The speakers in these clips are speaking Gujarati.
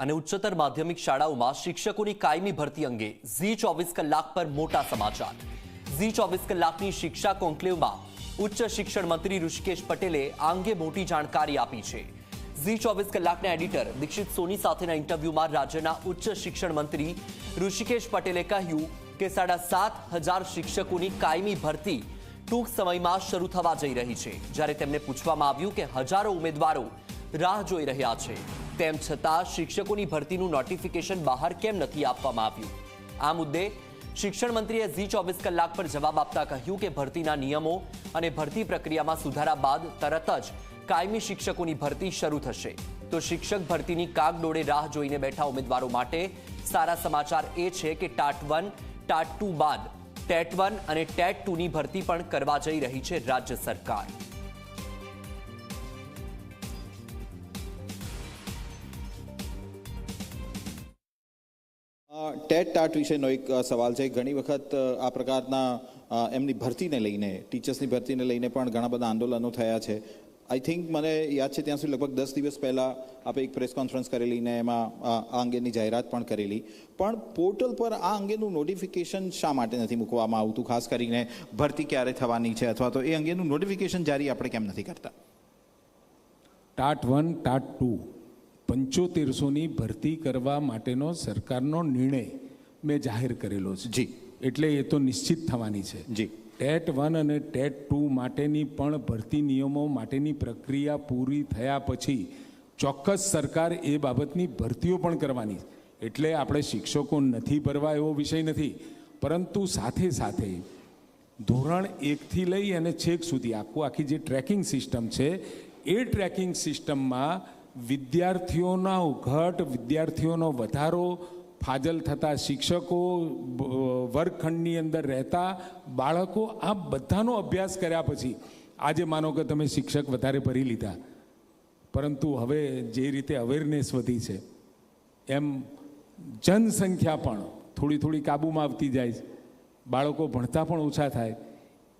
અને ઉચ્ચતર માધ્યમિક શાળાઓમાં શિક્ષકોની કાયમી ભરતી અંગે ઝી ચોવીસ કલાક પર મોટા સમાચાર. ઝી ચોવીસ કલાકની શિક્ષા કોન્ક્લેવમાં ઉચ્ચ શિક્ષણ મંત્રી ઋષિકેશ પટેલે આ અંગે મોટી જાણકારી આપી છે. ઝી ચોવીસ કલાકના એડિટર દીક્ષિત સોની સાથેના ઇન્ટરવ્યુમાં રાજ્યના ઉચ્ચ શિક્ષણ મંત્રી ઋષિકેશ પટેલે કહ્યું કે સાડા સાત હજાર શિક્ષકોની કાયમી ભરતી ટૂંક સમયમાં શરૂ થવા જઈ રહી છે. જ્યારે તેમને પૂછવામાં આવ્યું કે હજારો ઉમેદવારો રાહ જોઈ રહ્યા છે. તેમ છતાં શિક્ષકોની ભરતીનું નોટિફિકેશન બહાર કેમ નથી આપવામાં આવ્યું? આ મુદ્દે શિક્ષણ મંત્રીએ ઝી ચોવીસ કલાક પર જવાબ આપતા કહ્યું કે ભરતીના નિયમો અને ભરતી પ્રક્રિયામાં સુધારા બાદ તરત જ કાયમી શિક્ષકોની ભરતી શરૂ થશે. તો શિક્ષક ભરતીની કાગડોળે રાહ જોઈને બેઠા ઉમેદવારો માટે સારા સમાચાર એ છે કે ટાટ વન, ટાટ ટુ બાદ ટેટ વન અને ટેટ ટુની ભરતી પણ કરવા જઈ રહી છે રાજ્ય સરકાર. ટેટ ટાટ વિશેનો એક સવાલ છે. ઘણી વખત આ પ્રકારના એમની ભરતીને લઈને, ટીચર્સની ભરતીને લઈને પણ ઘણા બધા આંદોલનો થયા છે. આઈ થિંક મને યાદ છે ત્યાં સુધી લગભગ દસ દિવસ પહેલાં આપણે એક પ્રેસ કોન્ફરન્સ કરેલી ને એમાં આ અંગેની જાહેરાત પણ કરેલી. પણ પોર્ટલ પર આ અંગેનું નોટિફિકેશન શા માટે નથી મૂકવામાં આવતું? ખાસ કરીને ભરતી ક્યારે થવાની છે અથવા તો એ અંગેનું નોટિફિકેશન જારી આપણે કેમ નથી કરતા? TAT one, TAT two. પંચોતેરસોની ભરતી કરવા માટેનો સરકારનો નિર્ણય મેં જાહેર કરેલો છે જી. એટલે એ તો નિશ્ચિત થવાની છે જી. ટેટ વન અને ટેટ ટુ માટેની પણ ભરતી નિયમો માટેની પ્રક્રિયા પૂરી થયા પછી ચોક્કસ સરકાર એ બાબતની ભરતીઓ પણ કરવાની એટલે આપણે શિક્ષકો નથી ભરવા એવો વિષય નથી પરંતુ સાથે સાથે ધોરણ એકથી લઈ અને છેક સુધી આખું આખી જે ટ્રેકિંગ સિસ્ટમ છે એ ટ્રેકિંગ સિસ્ટમમાં વિદ્યાર્થીઓના ઘટ, વિદ્યાર્થીઓનો વધારો, ફાજલ થતા શિક્ષકો વર્ગખંડની અંદર રહેતા બાળકો, આ બધાનો અભ્યાસ કર્યા પછી, આજે માનો કે તમે શિક્ષક વધારે ભરી લીધા. પરંતુ હવે જે રીતે અવેરનેસ વધી છે, એમ જનસંખ્યા પણ થોડી થોડી કાબૂમાં આવતી જાય બાળકો ભણતા પણ ઓછા થાય.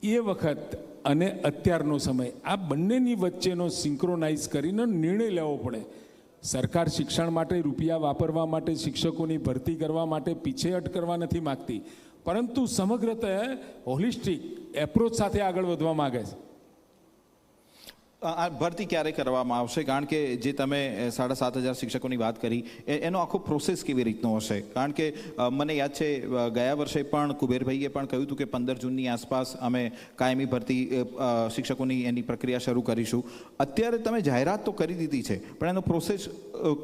એ વખત અને અત્યારનો સમય. આ બંનેની વચ્ચેનો સિંક્રોનાઇઝ કરીને નિર્ણય લેવો પડે. સરકાર શિક્ષણ માટે રૂપિયા વાપરવા માટે, શિક્ષકોની ભરતી કરવા માટે પીછેહટ કરવા નથી માગતી. પરંતુ સમગ્રતે હોલિસ્ટિક એપ્રોચ સાથે આગળ વધવા માગે છે. ભરતી ક્યારે કરવામાં આવશે? કારણ કે જે તમે સાડા સાત હજાર શિક્ષકોની વાત કરી એ- એનો આખો પ્રોસેસ કેવી રીતનો હશે? કારણ કે મને યાદ છે ગયા વર્ષે પણ કુબેરભાઈએ પણ કહ્યું હતું કે પંદર જૂનની આસપાસ અમે કાયમી ભરતી શિક્ષકોની એની પ્રક્રિયા શરૂ કરીશું. અત્યારે તમે જાહેરાત તો કરી દીધી છે પણ એનો પ્રોસેસ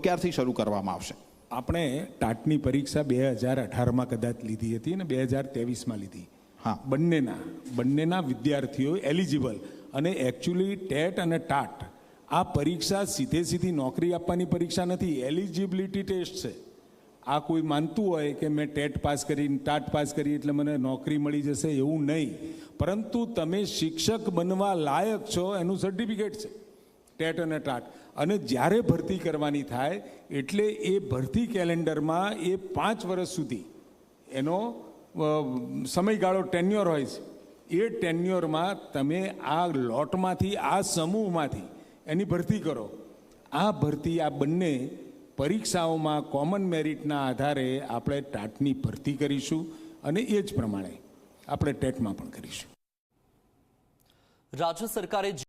ક્યારથી શરૂ કરવામાં આવશે? આપણે ટાટની પરીક્ષા બે હજાર અઢારમાં કદાચ લીધી હતી અને બે હજાર ત્રેવીસમાં લીધી. હા. બંનેના બંનેના વિદ્યાર્થીઓ એલિજિબલ અને એકચ્યુઅલી ટેટ અને ટાટ, આ પરીક્ષા સીધે સીધી નોકરી આપવાની પરીક્ષા નથી એલિજિબિલિટી ટેસ્ટ છે. આ કોઈ માનતું હોય કે મેં ટેટ પાસ કરી, ટાટ પાસ કરી એટલે મને નોકરી મળી જશે એવું નહીં. પરંતુ તમે શિક્ષક બનવા લાયક છો, એનું સર્ટિફિકેટ છે, ટેટ અને ટાટ. અને જ્યારે ભરતી કરવાની થાય, એટલે એ ભરતી કેલેન્ડરમાં એ પાંચ વર્ષ સુધી એનો સમયગાળો ટેન્યોર હોય છે. એ ટેન્યોરમાં તમે આ લોટમાંથી, આ સમૂહમાંથી એની ભરતી કરો. આ ભરતી, આ બંને પરીક્ષાઓમાં કોમન મેરિટના આધારે આપણે ટાટની ભરતી કરીશું અને એ જ પ્રમાણે આપણે ટેટમાં પણ કરીશું. રાજ્ય સરકારે